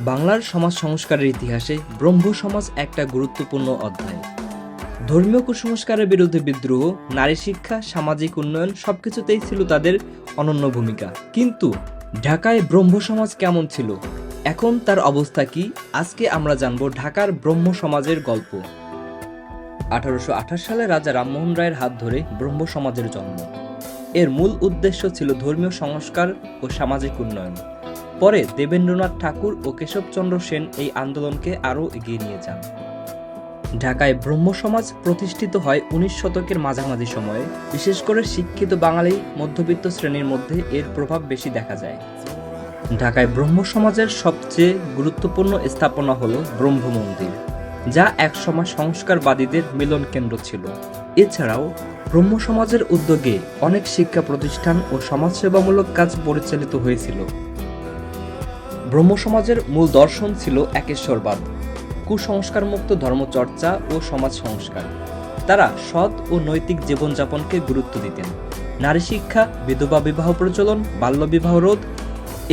বাংলার সমাজ সংস্কারের ইতিহাসে ব্রহ্ম সমাজ একটা গুরুত্বপূর্ণ অধ্যায়। ধর্মীয় কুসংস্কারের বিরুদ্ধে বিদ্রোহ, নারী শিক্ষা, সামাজিক উন্নয়ন সবকিছুতেই ছিল তাদের অনন্য ভূমিকা। কিন্তু ঢাকায় ব্রহ্ম সমাজ কেমন ছিল? এখন তার অবস্থা কি? আজকে আমরা জানব ঢাকার ব্রহ্ম সমাজের গল্প। আঠারোশো আঠাশ সালে রাজা রামমোহন রায়ের হাত ধরে ব্রহ্ম সমাজের জন্ম। এর মূল উদ্দেশ্য ছিল ধর্মীয় সংস্কার ও সামাজিক উন্নয়ন। পরে দেবেন্দ্রনাথ ঠাকুর ও কেশবচন্দ্র সেন এই আন্দোলনকে আরও এগিয়ে নিয়ে যান। ঢাকায় ব্রহ্ম সমাজ প্রতিষ্ঠিত হয় উনিশ শতকের মাঝামাঝি সময়ে। বিশেষ করে শিক্ষিত বাঙালি মধ্যবিত্ত শ্রেণির মধ্যে এর প্রভাব বেশি দেখা যায়। ঢাকায় ব্রহ্ম সমাজের সবচেয়ে গুরুত্বপূর্ণ স্থাপনা হল ব্রহ্ম মন্দির, যা একসময় সংস্কারবাদীদের মিলন কেন্দ্র ছিল। এছাড়াও ব্রহ্ম সমাজের উদ্যোগে অনেক শিক্ষা প্রতিষ্ঠান ও সমাজসেবামূলক কাজ পরিচালিত হয়েছিল। ব্রহ্ম সমাজের মূল দর্শন ছিল একেশ্বরবাদ, কুসংস্কারমুক্ত ধর্মচর্চা ও সমাজ সংস্কার। তারা সৎ ও নৈতিক জীবনযাপনকে গুরুত্ব দিতেন। নারী শিক্ষা, বিধবা বিবাহ প্রচলন বাল্যবিবাহ রোধ,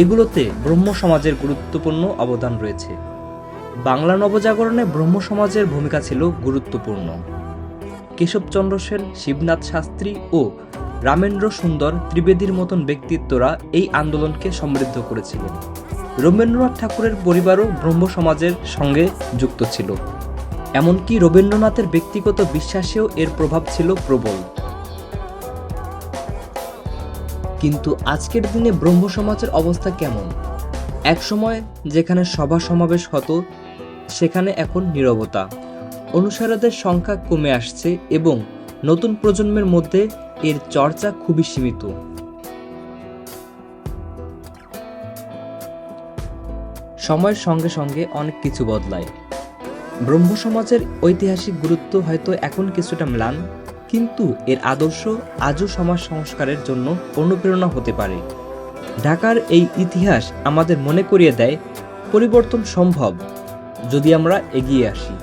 এগুলোতে ব্রহ্ম সমাজের গুরুত্বপূর্ণ অবদান রয়েছে। বাংলা নবজাগরণে ব্রহ্ম সমাজের ভূমিকা ছিল গুরুত্বপূর্ণ। কেশবচন্দ্র সেন, শিবনাথ শাস্ত্রী ও রামেন্দ্র সুন্দর ত্রিবেদীর মতন ব্যক্তিত্বরা এই আন্দোলনকে সমৃদ্ধ করেছিলেন। রবীন্দ্রনাথ ঠাকুরের পরিবারও ব্রহ্ম সমাজের সঙ্গে যুক্ত ছিল। এমনকি রবীন্দ্রনাথের ব্যক্তিগত বিশ্বাসেও এর প্রভাব ছিল প্রবল। কিন্তু আজকের দিনে ব্রহ্ম সমাজের অবস্থা কেমন? একসময় যেখানে সভা সমাবেশ হতো, সেখানে এখন নীরবতা। অনুসারীদের সংখ্যা কমে আসছে এবং নতুন প্রজন্মের মধ্যে এর চর্চা খুবই সীমিত। সময়ের সঙ্গে সঙ্গে অনেক কিছু বদলায়। ব্রহ্ম সমাজের ঐতিহাসিক গুরুত্ব হয়তো এখন কিছুটা ম্লান, কিন্তু এর আদর্শ আজও সমাজ সংস্কারের জন্য অনুপ্রেরণা হতে পারে। ঢাকার এই ইতিহাস আমাদের মনে করিয়ে দেয়, পরিবর্তন সম্ভব, যদি আমরা এগিয়ে আসি।